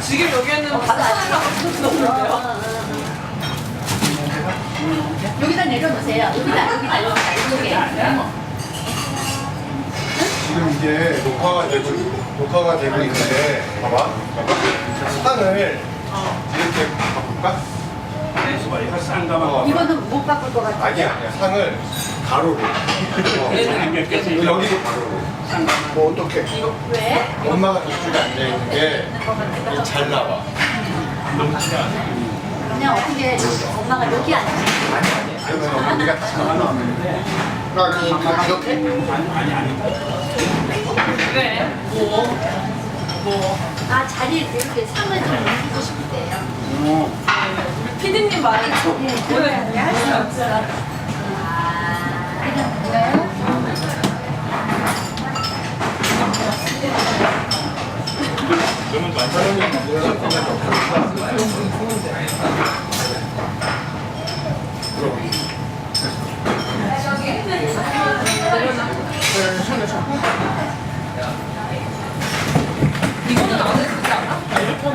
지금 여기에는 하나가 없는데요. 여기다 내려놓으세요. 여기다, 여기다, 여기다, 이쪽에. 지금 이제 녹화가 되고 녹화가 되고 있는데 봐봐 봐봐 상을 이렇게 바꿀까? 어, 이거는 못 바꿀 것 같아. 아니야 아니야 상을 가로로 어, 여기도 가로로 뭐 어떻게 왜? 엄마가 저쪽에 앉아 있는 게 잘 나와 그냥 어떻게 엄마가 여기 앉지? 그러면 우리가 다잘 나와 그러니까 이렇게 그래. 뭐. 뭐. 아, 자리를 이렇게 상을 좀 옮기고 싶대요. 우리 피디님 말을 좀 오늘 할수 없어. 아, 이거는 안 했지 않아?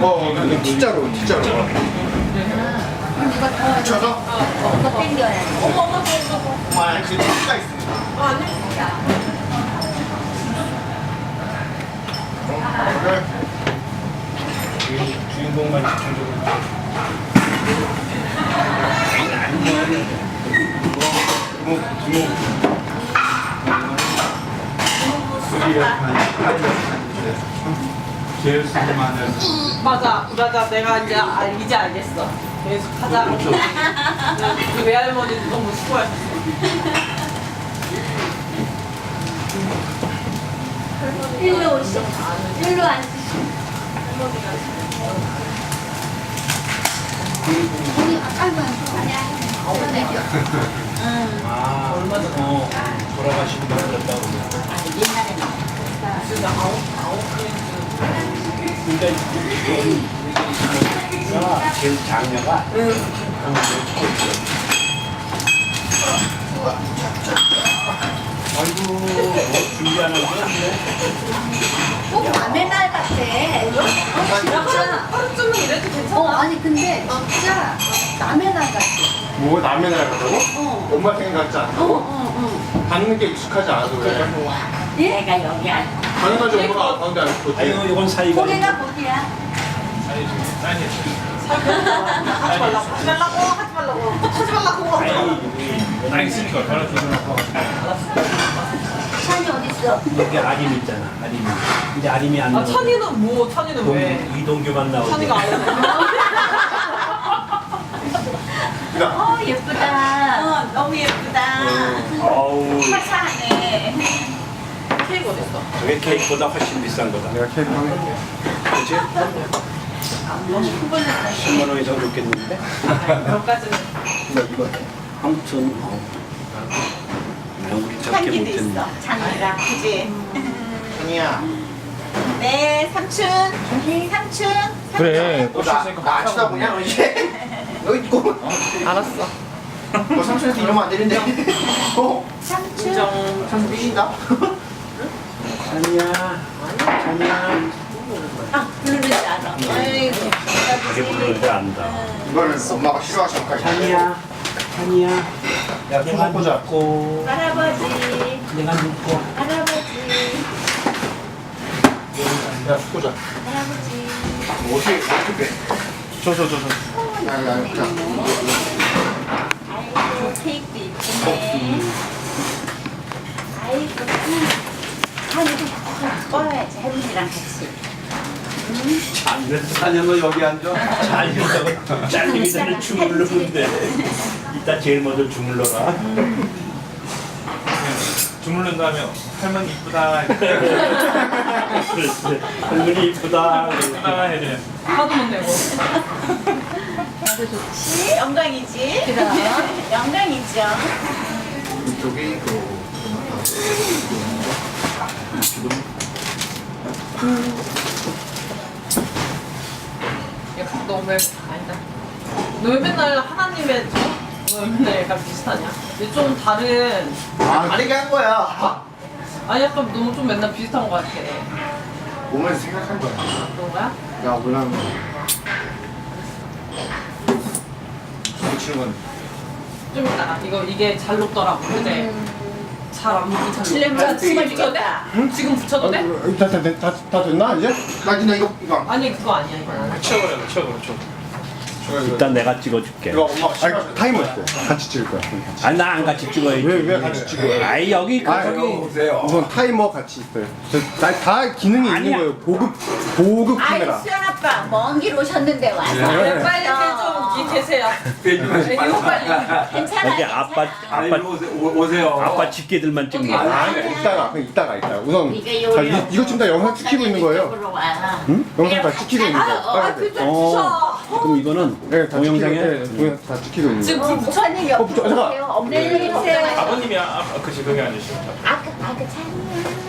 어 근데 T자로 T자로 그럼 이거 더, 쳐서 더 당겨야지. 어머, 어머, 어머, 어머. 엄마 그 아니. 그래 주인공만 집중적으로 주목 주목 제일 수많은 맞아, 맞아. 내가 이제 아, 이제 알겠어. 계속 하자. 그 외할머니도 너무 수고하셨어. 일로 오시오. 일로 앉으시오. 우리 아이고 아니야. 응. 아 얼마 전 어, 돌아가시고 그랬다고 옛날에는 진짜 아홉, 아홉 그러니까 야 제일 장녀가 아이고 뭐 준비하는 거꼭 남의 날 같아. 어, 진짜. 하루 종일 이래도 괜찮아. 어, 아니 근데 진짜 남의 날 같아. 뭐 남의 날 같다고? 어. 엄마 생각 같지 어, 않다고? 어, 받는 게 익숙하지 않아서 그래 어. 얘가 여기 앉아. 당연하지 엄마가 가운데 앉고 아이고 이건 사이가 고개가 거기야. 하지 말라고, 하지 말라고, 하지 말라고, 하지 말라고. 나 있으니까 전화 주셔놓고 찬이 어딨어? 여기 아림 있잖아 아림이 이제 아림이 안 아, 나오고 찬이는 뭐, 찬이는 왜? 동- 이동규만 나오고 찬이가. 그러니까 어, 예쁘다. 어, 너무 예쁘다. 어우 화사하네. 케이크 어딨어? 저게 케이크보다 훨씬 비싼 거다 내가 케이크 하겠게 그치? 10만 원 이상 줬겠는데? 몇 가지는 나 이거 아무튼 어. 저렇게 향기도 못했네 있어. 장미랑, 그지? 아니야 네, 삼촌. 삼촌. 그래 너나 나 치다 보냐 너 이제 너 있고 알았어. 너 삼촌한테 이러면 안 되는데 어? 삼촌. 인정. 삼촌 삐진다 아, 부르는 줄 알아. 아이고. 자기 부르는 줄 안다 이거는 엄마가 싫어하지 않을까 찬이야 찬이야 야, 손 내가 꽂아. 눕고 할아버지. 내가 눕고 할아버지. 야 꽂아 할아버지. 뭐 어떻게 어떻게 빼 저 저 저 저 야야 자 아이고, 케이크도 이쁘네. 아이고. 할머니, 꺼야지. 할머니랑 같이. 찬이야 너 여기 앉아 찬이라고 잘리기 전에 주물르는데 이따 제일 먼저 주물러라 주물른다며 할머니 이쁘다 그래서 할머니 이쁘다 이쁘다 해드려 하도 못 내고. 좋지? 영광이지? 그럼. 영광이죠. 이쪽이 그 야, 너 왜, 아니다. 너 왜 맨날 하나님의, 너 왜 맨날 약간 비슷하냐? 근데 좀 다른, 아 다르게 한 거야 아니, 약간 너무 좀 맨날 비슷한 것 같아. 몸에서 생각한 거야 그런 거야? 야 물론 붙이는 건 좀 이따가 이거 이게 잘 녹더라고 근데 잘안 녹고 잘녹 지금 붙여도 돼? 응? 지금 붙여도 돼? 다, 다, 다, 다, 다 됐나 이제? 나 그냥 이거 이거 아니 그거 아니야 이거 안 해. 치워버려 치워버려 치워 이거 이거 일단 내가 찍어줄게. 아니 타이머 있대 같이 찍을 거야 아니 나 안 같이 찍어야지. 왜, 왜 같이 찍어요? 아이 여기 그아 저기. 우선 타이머 같이 있어요. 다, 다 기능이 있는 아니야. 거예요. 보급 보급 아이 카메라. 수연 아빠 먼 길 오셨는데 와서. 네, 빨리 좀 계세요. 이거 빨리 괜찮아 여기 아빠 아빠 오세요. 오세요. 아빠 집게들만 찍는 아, 거야. 아니 이따가 그냥 이따가 이따가. 우선 이게 자, 이, 이거 지금 다 영상 찍히고 있는 거예요. 응? 영상 다 찍히고 있는 거예요 아 빨리. 그좀 어. 그럼 이거는 네, 다 동영상에 찍히고, 네, 동영상 다 찍히고 있는 지금 거예요. 불 붙여? 목사님 옆으로 붙여, 잠깐. 오세요 없는 일이 없어요. 아버님이 아, 아 그치 거기 앉으시고 아그 아그 찬이야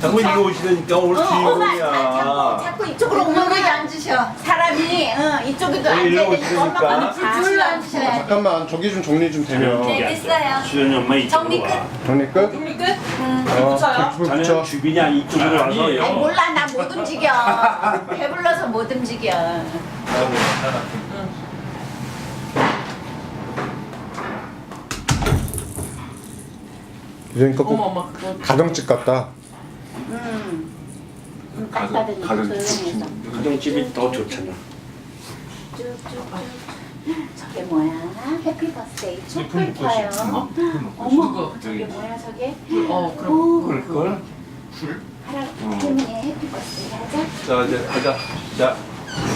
자꾸 이리 오시다니까 오늘 어, 엄마 자- 주인공이야. 자꾸, 자꾸 이쪽으로 오면 왜 앉으셔 사람이 응, 이쪽에도 왜 이리 앉아야 되니까 엄마 오시니까? 아니 불불로 앉으셔야 돼 잠깐만 저기 좀 정리 좀 되면 네, 됐어요. 수현이 엄마 이쪽으로 정리 와. 정리 끝? 준비 끝? 어, 붙여요? 자네 붙여 주빈이 아니 이쪽으로 와서. 아니 몰라 나 못 움직여 배불러서 못 움직여 그러니까 어머 꼭 어머 가정집 같다 음. 음, 깜빡이니까 조용해서. 가정집이 더 좋잖아. 쭉쭉쭉 저게 뭐야? 해피 버스데이 촛불 켜요. 어머 저게 뭐야 저게? 어 그럼. 오. 그걸? 할아버지 해피 버스데이 하자. 자 이제 가자. 자.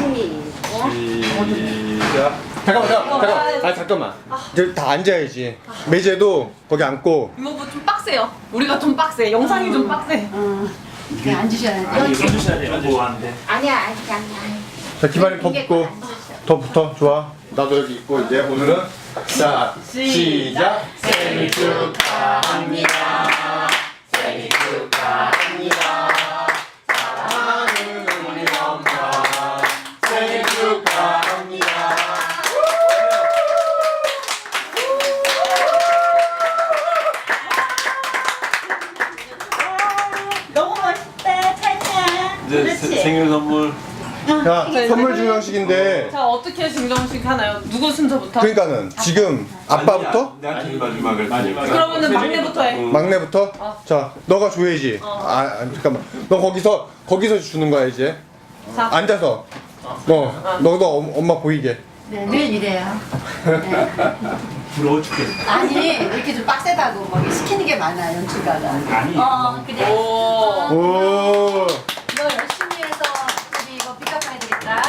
시작. 시작. 잠깐만 잠깐만 잠깐만. 아 잠깐만. 이제 다 앉아야지. 매제도 거기 앉고. 이거 뭐좀 빡세요. 우리가 좀 빡세. 영상이 좀 빡세. 어. 그냥 앉으셔야 돼 아니 이거 해주셔야 돼요. 뭐 안 돼. 아니야 아니 그냥 자 기발이 더 붙고. 더 붙어. 좋아. 나도 여기 있고 이제 오늘은 자 시작. 생일 축하합니다 생일 축하합니다 사랑하는 우리 엄마 생일 축하합니다 너무 멋있다 찬 이제 그렇지 세- 생일 선물. 자 선물 증정식인데 자 어떻게 증정식 하나요? 누구 순서부터? 그러니까는 지금 아빠부터 제일 마지막을. 마지막에. 그러면은 막내부터 해 막내부터 자 너가 줘야지 아, 아 잠깐만 너 거기서 거기서 주는 거야 이제 자. 앉아서 너 너도 엄- 엄마 보이게 네, 늘 이래요. 부러워 죽겠어. 아니 이렇게 좀 빡세다고 막 시키는 게 많아 연출가가. 아니. 어 그래. 오 오 너 열심히 해서 우리 이거 픽업해야 되겠다.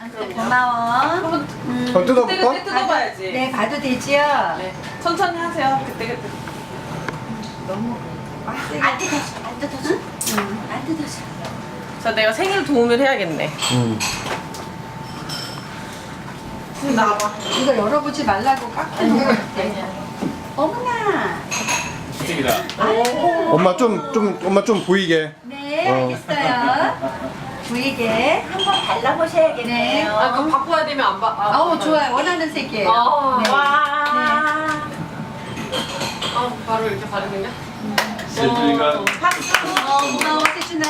아, 그래, 고마워. 그럼 그때 뜯어볼까? 그때 뜯어봐야지 네 봐도 되지요. 네. 천천히 하세요 그때 그때 너무 빡세게. 안 뜯어줘 안 뜯어줘 응, 안 뜯어져. 자 내가 생일 도움을 해야겠네 음. 나와봐 이거 열어보지 말라고 깎는 거 같아. 어머나 엄마 좀 좀 엄마 좀 보이게 네 어. 알겠어요. 보이게. 한번 발라보셔야겠네요 아 그럼 바꿔야 되면 안 봐. 아, 어우 좋아요 원하는 색이에요. 아, 네. 와. 아 바로 이렇게 바르는데? 세준이가 박수. 어 고마워 세준아.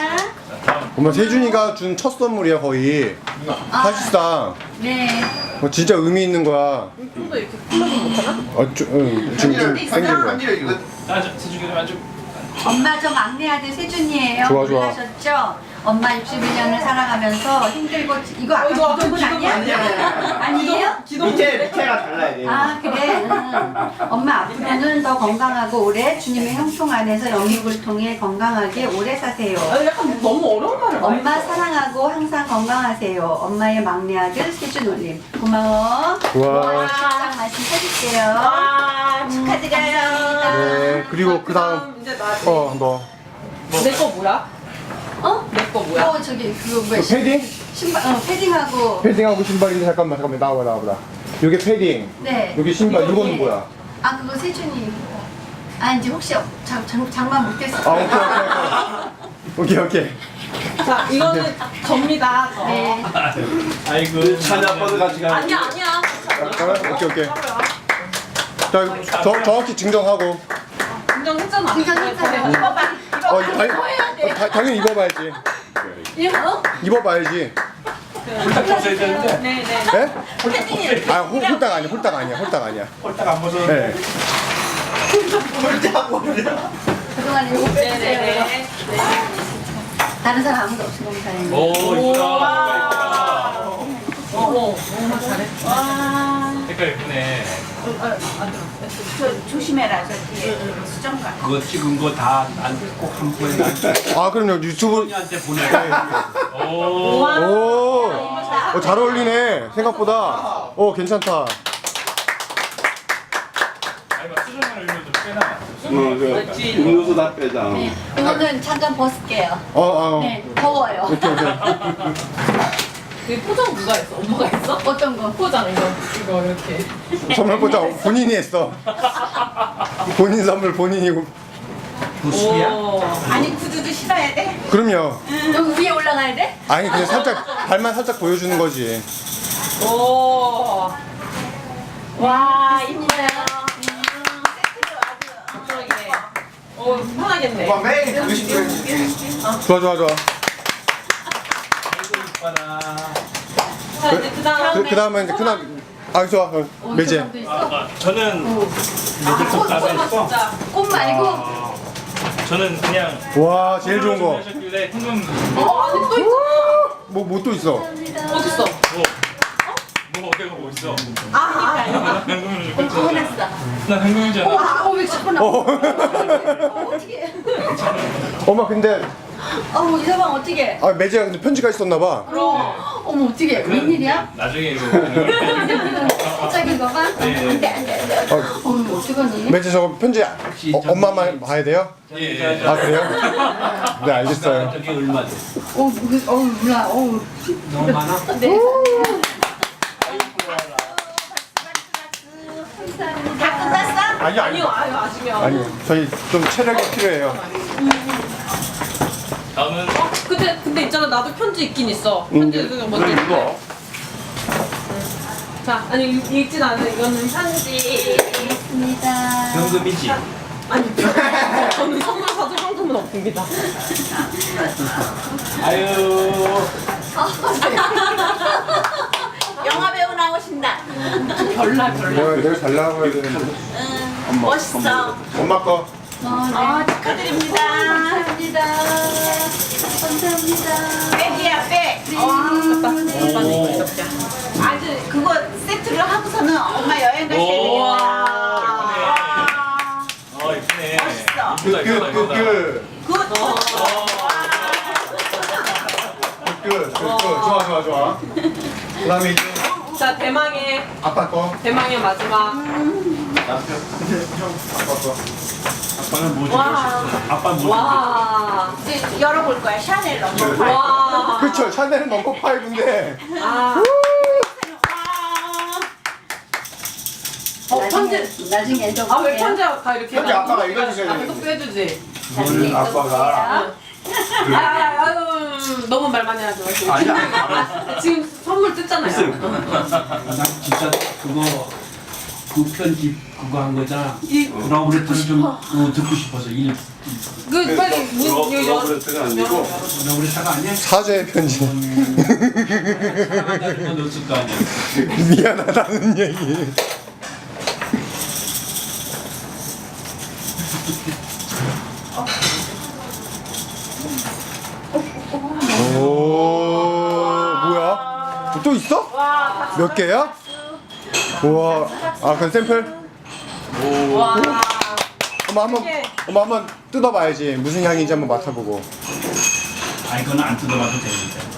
엄마 세준이가 준 첫 선물이야 거의 사실상 네. 어, 진짜 의미 있는 거야 좀더 이렇게 풀러면 못하나? 어, 좀, 응, 지금 좀 생긴 거야 좀 앉아 엄마 저 막내 아들 세준이에요. 좋아, 좋아. 몰라셨죠? 엄마 61년을 살아가면서 힘들고 이거 아까 어, 이거 아까 기도문 기도문 아니야? 아니에요? 기도 밑에 달라야 돼아 그래. 응. 엄마 앞으로는 더 건강하고 오래 주님의 형통 안에서 영육을 통해 건강하게 오래 사세요. 아 약간 너무 어려운 말을 많이 엄마 했어. 사랑하고 항상 건강하세요. 엄마의 막내 아들 세준 올림. 고마워. 좋아 식당 말씀 해줄게요. 와 축하드려요 네 그리고 그 다음 이제 나. 어 너 내 거 뭐야? 어? 내 거 뭐야? 어 저기 그거 뭐야? 패딩? 신발 어 패딩하고 패딩하고 신발인데 잠깐만 잠깐만 나와봐 나와봐 여기 패딩 네. 여기 신발 이거, 이거는 예. 뭐야? 아 그거 세준이. 아 이제 혹시 장, 장, 장만 못했어. 아 오케이 오케이 오케이 오케이 자 이거는 접니다. 저. 네. 아이고 찬이 아빠도 같이 가. 아니야 아니야. 아, 오케이 오케이 자 저, 정확히 증정하고 인정했잖아. 인정했잖아. 입어봐. 어, 당, 어, 다, 당연히 입어봐야지 어? 입어봐야지. 홀딱 벗어야 되는데 네 네. 예? 아 홀, 홀딱 아니야 홀딱 아니야 홀딱 아니야. 홀딱 안 벗어도 네. 그동안 이거 빼주세요. 네네 네. 다른 사람 아무도 없이 다행이네. 오 이쁘다. 정말 잘해. 색깔 예쁘네. 저 조심해라 저 뒤에 수정가. 그거 찍은 거 다 난 꼭 한 번에 아 그럼요 유튜브. 보내 오. 오. 어, 잘 어울리네 생각보다. 어 괜찮다. 아니 막 수정을 하려면 좀 빼나. 어, 그 음료수 다 빼자. 네, 이거는 잠깐 벗을게요. 어 어. 네, 더워요. 이렇게 이렇게. 그 포장 누가 했어? 엄마가 했어? 어떤 거? 포장 이거 이거 이렇게. 선물 보자 본인이 했어. 본인 선물 본인이고. 부스야? 오. 아니 구두도 신어야 돼? 그럼요. 여기 위에 올라가야 돼? 아니 그냥 살짝 발만 살짝 보여주는 거지. 오. 와. 그러게. 어 편하겠네. 매일 싶어야지. 좋아 좋아 자 이제 그 다음. 그, 그 다음은 이제 그다음 아 좋아 어, 어, 매제. 저것도 있어? 아, 저는 매직도 따로 있고 진짜. 꽃 말고? 아, 저는 그냥 와 제일 좋은 거. 하셨길래 현금 어 아니 또 있어. 뭐뭐또 있어? 어딨어? 뭐 뭐가 어디가 뭐 있어? 아, 현금을 어, 줬지. 해놨어. 난 현금이잖아. 아, 어, 왜 자꾸 나? 어. 어떻게? 엄마 근데 어머, 이 사람 어떻게? 아 매제가 근데 편지가 있었나 봐. 어머, 어떻게? 웬일이야? 나중에 이거 갑자기? 안 네. 돼, 안 돼, 안 돼. 어, 어머, 어떡하니? 매제 저거 편지 어, 엄마만 봐야 돼요? 예, 예. 아 그래요? 네 알겠어요. 저기 얼마 돼? 어, 그, 어, 몰라. 어, 너무 많아? 네. 다 끝났어? 아니 아니요 아유 아직이요. 아니 저희 좀 체력이 필요해요. 다음은 근데 근데 있잖아 나도 편지 있긴 있어. 편지 음, 그거 먼저. 그래 이거. 자 아니 읽- 읽진 않아 이거는 편지. 현금이지? 아니 저는 선물 사줄 황금은 없습니다. 아유 영화 배우 나오신다. 별날 별날. 내가 내가 잘 나와야 되는데. 응. 멋있어. 엄마 거. 어, 네. 어 축하드립니다. 감사합니다. 감사합니다. 백이야 백. 어. 오. 아주 그거 세트를 하고서는 엄마 여행 갈때 오. 되겠다. 어 이쁘네. 멋있어. 이쁘다 이쁘다 이쁘다. 끝끝끝끝 굿. 좋아 좋아 좋아. 그다음에 이제 자 대망의 아빠 거. 대망의 마지막. 남편 형 아빠 거. 아빠는 뭐지? 와. 아빠 뭐지? 와. 이제 열어볼 거야 샤넬 넘버 와. 그쵸 샤넬 넘버 5인데. 아. 어 편지. 나중에 좀. 아왜 편지가 다 이렇게? 편지 나- 아빠가 읽어주셔야 앞에 또 되는데. 빼주지. 나중에 아빠가. 아, 아, 아유, 너무 말 많이 하지 마시고. 아니야. 아, 지금 선물 뜯잖아요. 난 진짜 그거 그 편집 그거 한 거잖아. 러브레터를 좀 어, 듣고 싶어서 일 그 빨리 문 러- 요 여. 러브레터가 아니고 러브레터가 아니야? 사죄의 편지. 사랑한다는 거 아니야. 미안하다는 얘기. 오 뭐야? 또 있어? 몇 개야? 우와 아 그건 샘플? 와. 엄마 한번 엄마 한번 뜯어봐야지 무슨 향인지 한번 맡아보고 아니 그건 안 뜯어봐도 되는데.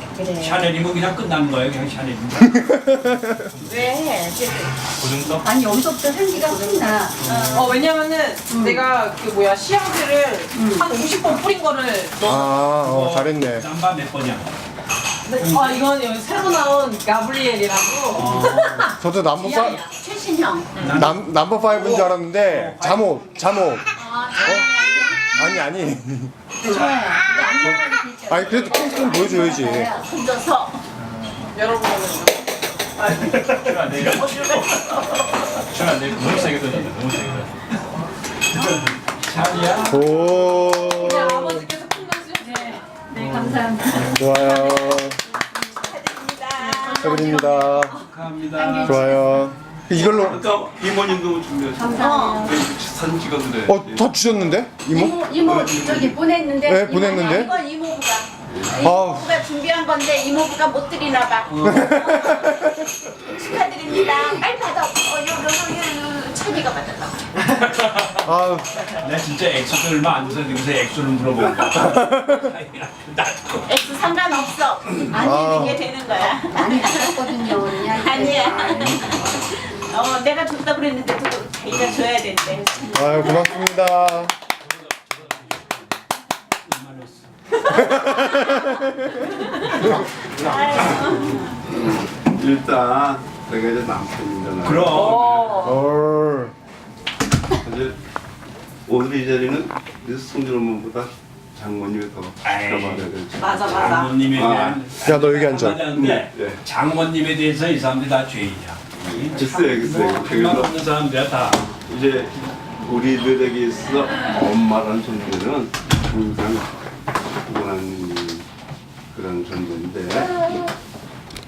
샤넬이면 그냥 끝나는 거예요. 그냥 샤넬이면. 왜? 고등석? 아니, 여기서부터 향기가 확 나. 어 왜냐면은 내가 그 뭐야 시향제를 한 50번 뿌린 거를 넣어. 아어 잘했네 짬바 몇 번이야? 아 이건 여기 새로 나온 가브리엘이라고. 저도 남보 파 최신형. 남 남보 5인 줄 알았는데 잠옷 잠옷 어? 아니 아니 좋아요. 아니 그래도 케이스는 보여줘야지 혼자서. 여러분은 주면 안 돼. 너무 세게 던진다. 너무 세게 던진다. 샤넬이야? 오 그냥 아버지께서 큰 던지. 네. 감사합니다. 좋아요. 축하드립니다. 축하합니다. 좋아요. 이걸로 아까 이모님도 준비하셨어요. 사진 찍었는데. 어더 주셨는데 이모? 이모 이모 저기 보냈는데 네, 보냈는데? 이건 이모부가 아우 이모부가 준비한 건데 이모부가 못 드리나 봐 축하드립니다 빨리 받아 어 요 요 요요 찬이가 받았다 아우 나 진짜 엑소도 얼마 안 돼서 여기서 엑소를 물어본 거야. X 상관없어 아. 아니 이게 되는 거야 많이 받았거든요. 언니. 아니야 어 내가 줬다 그랬는데 또 자기가 줘야 된대 아유 고맙습니다. 일단 내가 이제 남편이잖아요. 그럼 어. 사실 오늘 이 자리는 이제 승준 어머보다 장모님이 더 지켜봐야 되지. 맞아 맞아. 장모님에 아. 대한 야, 너 여기 앉아. 한마디하는데 네. 장모님에 대해서 이 사람들이 다 죄인이야. 글쎄요, 글쎄요. 만 그래서 없는 사람들이야 다. 이제 우리들에게 있어 엄마라는 존재는 항상 고난이 그런 존재인데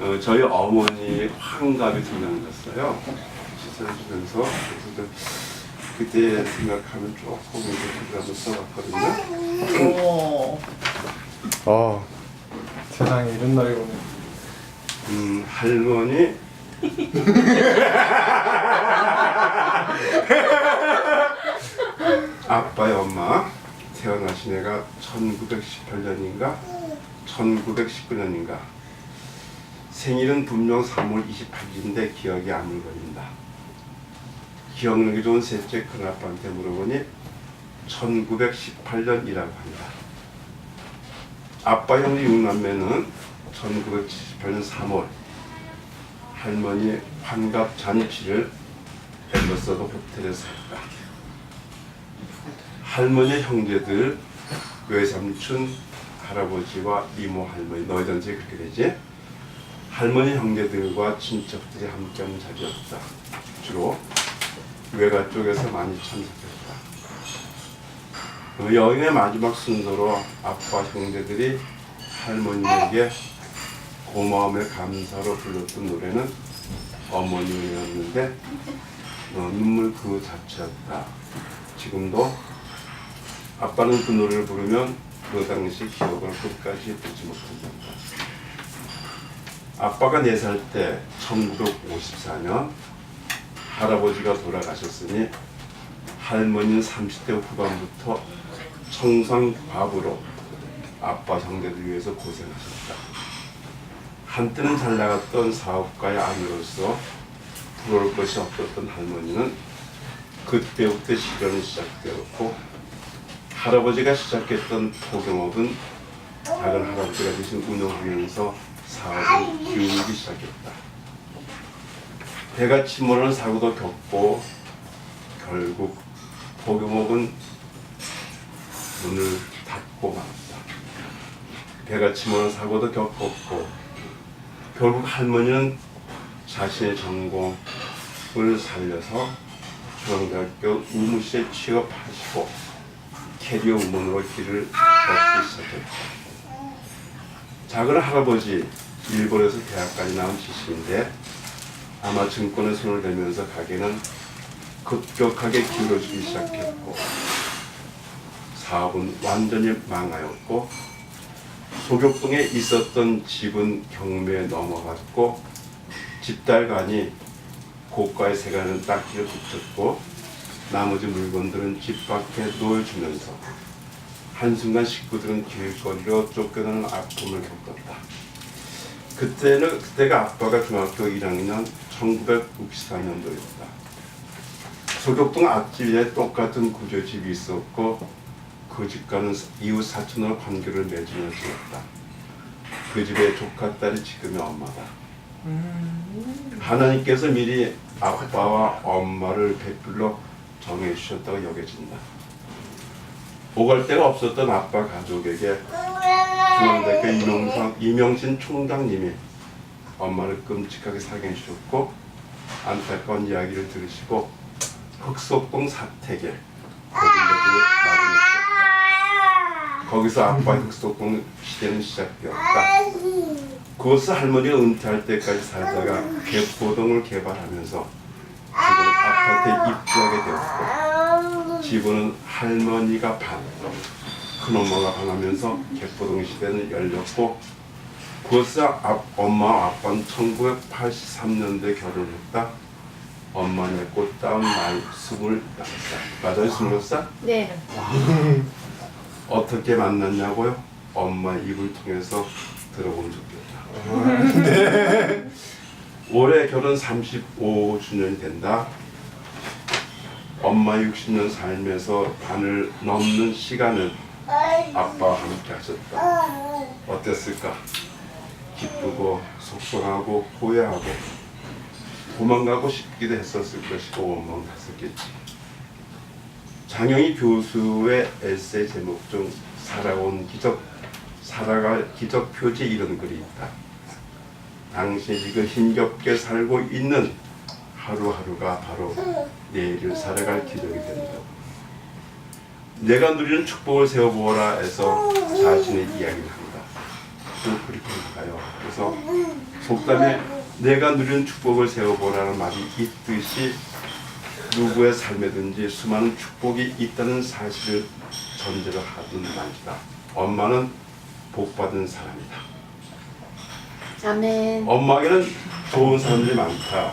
어, 저희 어머니 환갑이 등장했어요. 시선을 주면서 그래서 그때 생각하면 조금 이렇게 한번 써봤거든요. 오. 어. 세상에 이런 날이 오네. 음, 할머니 아빠의 엄마 태어나신 해가 1918년인가 1919년인가 생일은 분명 3월 28일인데 기억이 안 물건린다 기억력이 좋은 셋째 큰 아빠한테 물어보니 1918년이라고 한다 아빠 형제 6남매는 1978년 3월 할머니 환갑 잔치를 엠버서드 호텔에서 했다. 할머니 형제들 외삼촌 할아버지와 이모 할머니 너희들한테 그렇게 되지? 할머니 형제들과 친척들이 함께하는 자리였다. 주로 외가 쪽에서 많이 참석했다. 그 여인의 마지막 순서로 아빠 형제들이 할머니에게 고마움의 감사로 불렀던 노래는 어머니였는데 어, 눈물 그 자체였다. 지금도 아빠는 그 노래를 부르면 그 당시 기억을 끝까지 듣지 못한다. 아빠가 4살 때 1954년 할아버지가 돌아가셨으니 할머니는 30대 후반부터 청산과부로 아빠 형제들 위해서 고생하셨다. 한때는 잘 나갔던 사업가의 아내로서 부러울 것이 없었던 할머니는 그때부터 시련이 시작되었고 할아버지가 시작했던 포경업은 작은 할아버지가 대신 운영하면서 사업을 기울이기 시작했다. 배가 침몰하는 사고도 겪고 결국 포경업은 문을 닫고 말았다. 배가 침몰하는 사고도 겪었고 결국 할머니는 자신의 전공을 살려서 중앙대학교 우무실에 취업하시고 캐리어 우먼으로 길을 걷기 시작했다. 작은 할아버지 일본에서 대학까지 나온 지식인데 아마 증권에 손을 대면서 가게는 급격하게 기울어지기 시작했고 사업은 완전히 망하였고 소격동에 있었던 집은 경매에 넘어갔고 집달간이 고가의 세간은 딱지를 붙였고 나머지 물건들은 집 밖에 놓여주면서 한순간 식구들은 길거리로 쫓겨나는 아픔을 겪었다. 그때는 그때가 아빠가 중학교 1학년 1964년도였다. 소격동 앞집에 똑같은 구조집이 있었고 그 집과는 이웃 사촌으로 관계를 맺으며 지었다. 그 집의 조카 딸이 지금의 엄마다. 하나님께서 미리 아빠와 엄마를 베풀러 정해 주셨다고 여겨진다. 오갈 데가 없었던 아빠 가족에게 중앙대학교 이명상, 이명신 총장님이 엄마를 끔찍하게 사귀해 주셨고 안타까운 이야기를 들으시고 흑석동 사택에. 거기서 아빠의 흑석동 시대는 시작되었다. 그것을 할머니가 은퇴할 때까지 살다가 개포동을 개발하면서 지금 아파트에 입주하게 되었고 지분은 할머니가 반, 큰엄마가 반 하면서 개포동 시대는 열렸고 그것을 아, 엄마 아빠는 1983년도에 결혼했다. 엄마네 꽃다운 나이 25살. 맞아요? 26살? 네. 어떻게 만났냐고요? 엄마 입을 통해서 들어보면 좋겠다. 올해 결혼 35주년이 된다. 엄마 60년 살면서 반을 넘는 시간을 아빠와 함께 하셨다. 어땠을까? 기쁘고 속상하고 후회하고 도망가고 싶기도 했었을 것이고 원망도 했었겠지. 장영희 교수의 에세이 제목 중 살아온 기적, 살아갈 기적 표지 이런 글이 있다. 당신이 지금 힘겹게 살고 있는 하루하루가 바로 내일을 살아갈 기적이 된다. 내가 누리는 축복을 세워보라 해서 자신의 이야기를 한다. 또 그렇게 나가요. 그래서 속담에 내가 누리는 축복을 세워보라는 말이 있듯이 누구의 삶에든지 수많은 축복이 있다는 사실을 전제로 하던 말이다. 엄마는 복받은 사람이다. 아멘. 엄마에게는 좋은 사람들이 많다.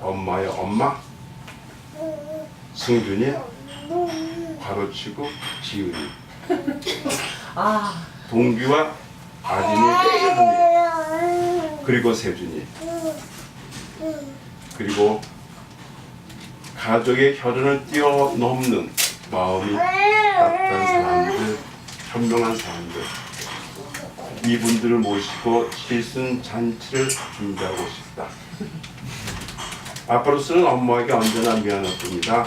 엄마의 엄마, 승준이, 가로치고 지은이, 아, 동규와 아진이, 한이, 그리고 세준이, 그리고 가족의 혈연을 뛰어넘는 마음이 따뜻한 사람들, 현명한 사람들, 이분들을 모시고 칠순 잔치를 준비하고 싶다. 아빠로서는 엄마에게 언제나 미안할 뿐이다.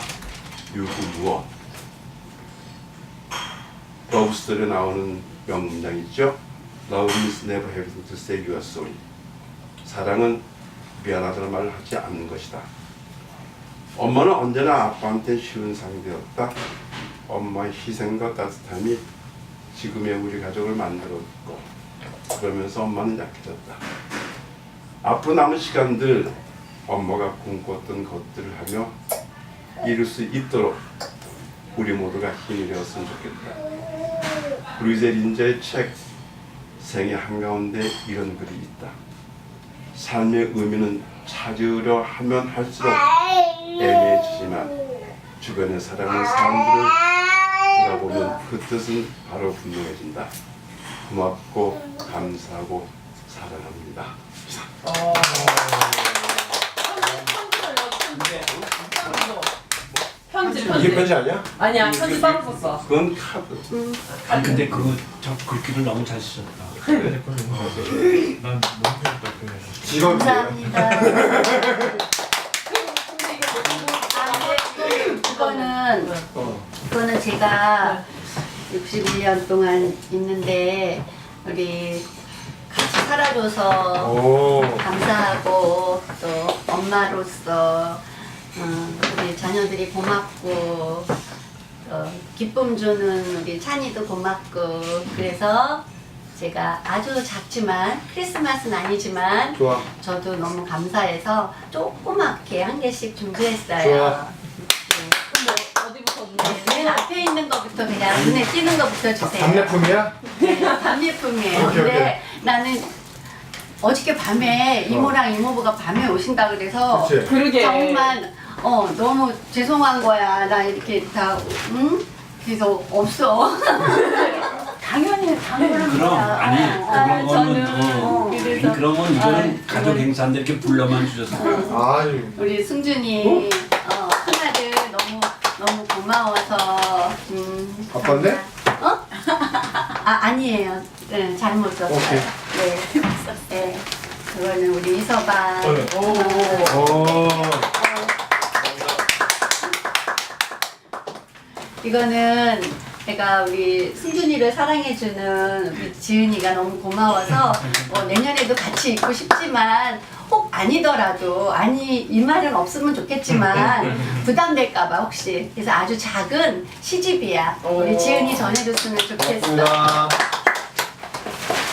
유구무원. 러브스토리에 나오는 명문장 있죠? Love is never having to say you are sorry. 사랑은 미안하다는 말을 하지 않는 것이다. 엄마는 언제나 아빠한테 쉬운 상대였다. 엄마의 희생과 따뜻함이 지금의 우리 가족을 만들었고 그러면서 엄마는 약해졌다. 앞으로 남은 시간들 엄마가 꿈꿨던 것들을 하며 이룰 수 있도록 우리 모두가 힘이 되었으면 좋겠다. 브루이제 린저의 책 생의 한가운데 이런 글이 있다. 삶의 의미는 찾으려 하면 할수록 애매해지지만 주변에 사랑하는 사람들을 돌아보면 그 뜻은 바로 분명해진다. 고맙고 감사하고 사랑합니다. 어. 편지, 편지, 편지. 이게 편지 아니야? 아니야, 편지 따로 썼어. 그건 카드. 아니 근데 그거 저 글귀를 너무 잘 쓰셨다. 난그 직업이에요. 감사합니다. 아, 근데 그거는 그거는 제가 61년 동안 있는데 우리 같이 살아줘서 오. 감사하고 또 엄마로서 어, 우리 자녀들이 고맙고 또 기쁨 주는 우리 찬이도 고맙고 그래서 제가 아주 작지만 크리스마스는 아니지만 좋아. 저도 너무 감사해서 조그맣게 한 개씩 준비했어요. 좋아. 근데 어디부터 네, 맨 앞에 있는 거부터 그냥 눈에 띄는 거부터 주세요. 답례품이야? 답례품이에요. 오케이, 근데 나는 어저께 밤에 이모랑 이모부가 밤에 오신다 그래서 그치. 그러게. 정말 어 너무 죄송한 거야. 나 이렇게 다 응? 그래서 없어. 당연히 당연한 그럼 거야. 아니 그런 거는 저는 어, 그래서 그런 건 이거는 아, 가족 이건- 행사인데 이렇게 불러만 주셨어. 아유. 우리 승준이 어, 큰아들 너무 너무 고마워서 음, 아빠인데? 어? 아 아니에요. 네, 잘못 썼어요. 오케이. 네, 네. 그거는 우리 이서방. 오. 오. 이거는 제가 우리 승준이를 사랑해주는 우리 지은이가 너무 고마워서 어, 내년에도 같이 있고 싶지만 꼭 아니더라도 아니 이 말은 없으면 좋겠지만 부담될까봐 혹시 그래서 아주 작은 시집이야 우리 오. 지은이 전해줬으면 좋겠어 고맙습니다.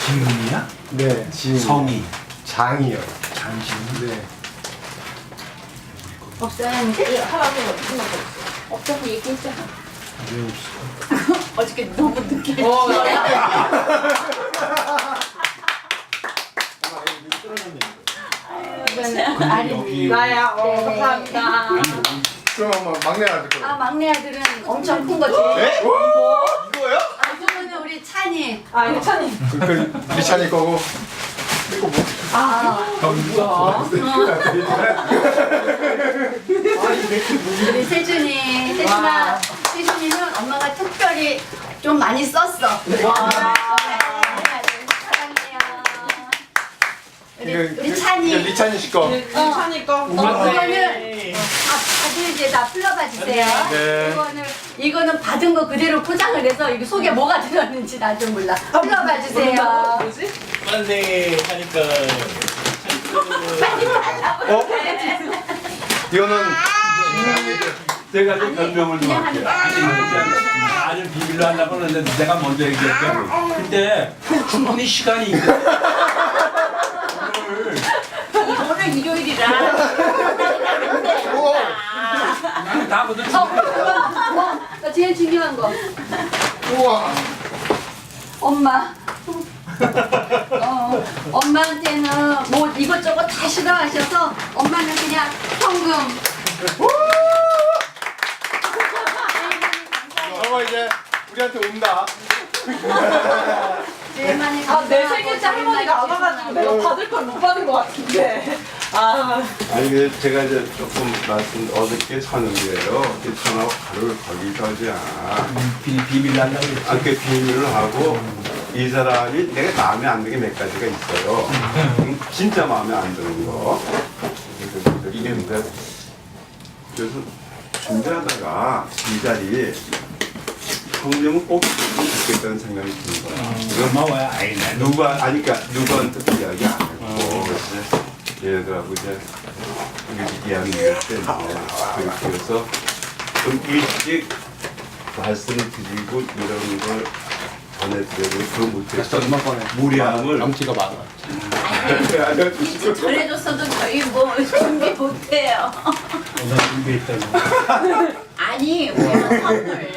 지은이야? 네, 지금 성이 장이요. 장지은. 네. 없어요 이제? 하라고 생각해. 없다고 얘기했잖아. 왜 없어? 어저께 너무 늦게. 어, 이건 아린이 나야. 어, 네. 감사합니다. 그럼 한번 막내 아들 거. 아 막내 아들은 엄청 큰 거지 네? 이거요? 아 이거는 우리 찬이 아, 이거 찬이. 그, 그 리찬이 거고. 이거 뭐? 아 우리 세준이 세준아 세준이는 엄마가 특별히 좀 많이 썼어 와 우리, 우리 찬이 이거 리찬이 씨 거. 이 찬이 거. 어, 이거는 다 다들 이제 다 풀러봐 주세요. 네. 이거는 이거는 받은 거 그대로 포장을 해서 이게 속에 뭐가 들었는지 나 좀 몰라. 풀러봐 주세요. 뭐지? 빨리 하니까. 어? 이거는 내가 좀 변명을 좀 할게. 아니 비밀로 하려고 하는데 내가 먼저 얘기할게. 근데 충분히 시간이 있거든. 오늘 오늘 일요일이라. 나는 다음부터 어, 나 제일 중요한 거. 우와. 엄마. 어, 엄마한테는 뭐 이것저것 다 싫어하셔서 엄마는 그냥 현금. 어머 이제 우리한테 온다. 제일 많이 아, 내 감사하고 생일때 할머니가 안 와가지고. 내가 받을 걸 못 받은 것 같은데. 아, 아니 그 제가 이제 조금 말씀 어저께 천원이에요. 그 천하고 가루를 걸리지 않아. 비, 비밀로 하려고 그랬지. 아, 그 비밀을 하고 이 사람이 내가 마음에 안 드는 게 몇 가지가 있어요. 음, 진짜 마음에 안 드는 거. 이게 근데 그래서 준비하다가 이 자리에 성령은 꼭 있으면 좋겠다는 생각이 드는 거야. 고마워요. 아이, 나 누가 아니까 누구한테도 이야기 안 했고 얘네들하고 이제 이렇게 이야기 때문에 그래서 좀 일찍 말씀을 드리고 이런 걸 전해드리고 그 못해서 무리함을 남티가 많아. 알려주시고 전해줬어도 저희 뭐 준비 못해요. 오늘 준비했다고. 아니, 우리는 선물.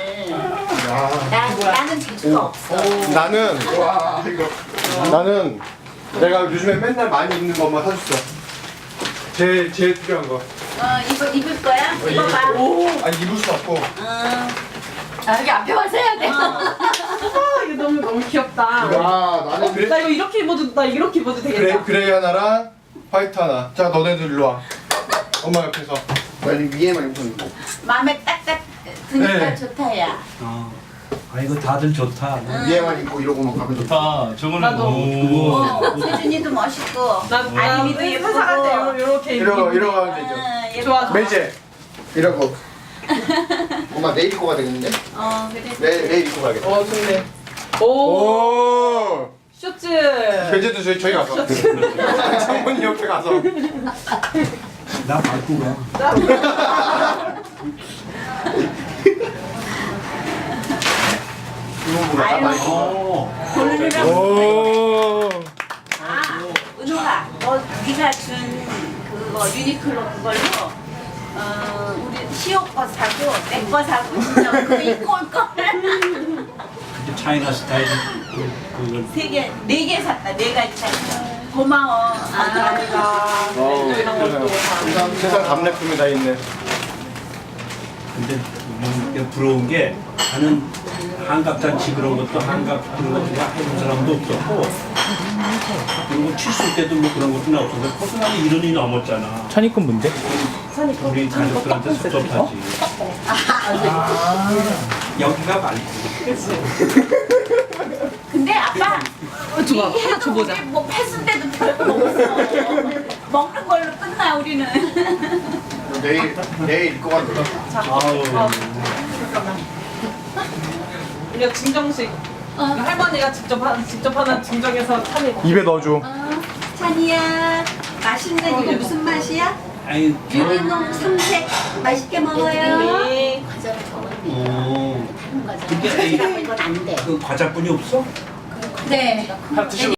나, 나는 재주가 없어. 나는 와 이거 나는 내가 요즘에 맨날 많이 입는 것만 사줬어. 제일 제일 필요한 거. 어, 이거 입을 거야? 입어봐. 아니 입을 수 없고. 어, 아, 여기 앞에 와서 해야 돼. 아, 이거 너무 너무 귀엽다. 아 나는 나 그래 이거 이렇게 입어도 나 이렇게 입어도 되겠다. 그레이 하나랑 화이트 하나. 자 너네들 일로 와. 엄마 옆에서. 빨리 위에만 입고 있고. 마음에 딱딱 드니까 네. 좋다, 야. 어. 아 이거 다들 좋다. 위에만 입고 이러고만 가면 좋다. 좋다. 저거는 나도. 오. 어, 세준이도 멋있고. 나 아니 미도 나 예쁘고. 이렇게 이러고 입- 이러고 하면 되죠. 어, 좋아. 매제. 이러고. 엄마 내일 입고 가야 되겠는데? 어, 그래. 내일 내일 입고 가야겠다. 어, 좋네. 오, 오. 쇼츠. 매제도 저희 저희 가서. 장모님 옆에 가서. 나 밟고 가. 이모부가 나 많이 입고 어. 고르느라. 오. 아, 은호가, 너 네가 준 그거 유니클로 그걸로 어, 우리 시옷 거 사고 내 거 사고 진짜 그거 입고 올 걸. 그때 차이나 스타일 그, 그걸 세 개, 네 개 샀다. 네 가지 샀다. 고마워. 아, 감사합니다. 또 이런 것도 다. 세상 세상 답례품이 다 있네. 근데 음, 부러운 게 나는 한갑잔치 그런 것도 한갑 그런 것도 해본 사람도 없었고 그리고 칠수 때도 뭐 그런 것도 없었는데 코스나이 이런 일이 넘었잖아. 건 뭔데? 우리 가족들한테 섭섭하지. 아, 여기가 많이. 근데 아빠 줘봐. 이 하나 해도 줘보자. 우리 뭐 패스 때도 별거 없어. 먹는 걸로 끝나 우리는. 내일 내일 입고 가도 돼. 아우. 이거 증정식. 이거 할머니가 직접 한 직접 하는 증정에서 찬이 입에 넣어줘. 어, 찬이야. 맛있는 이게 무슨 맛이야? 아니 유기농 삼색 맛있게 먹어요. 네. 과자를 적었네. 어 다른 과자. 근데 이- 이건 안 돼. 그 과자뿐이 없어? 네. 하나 드시고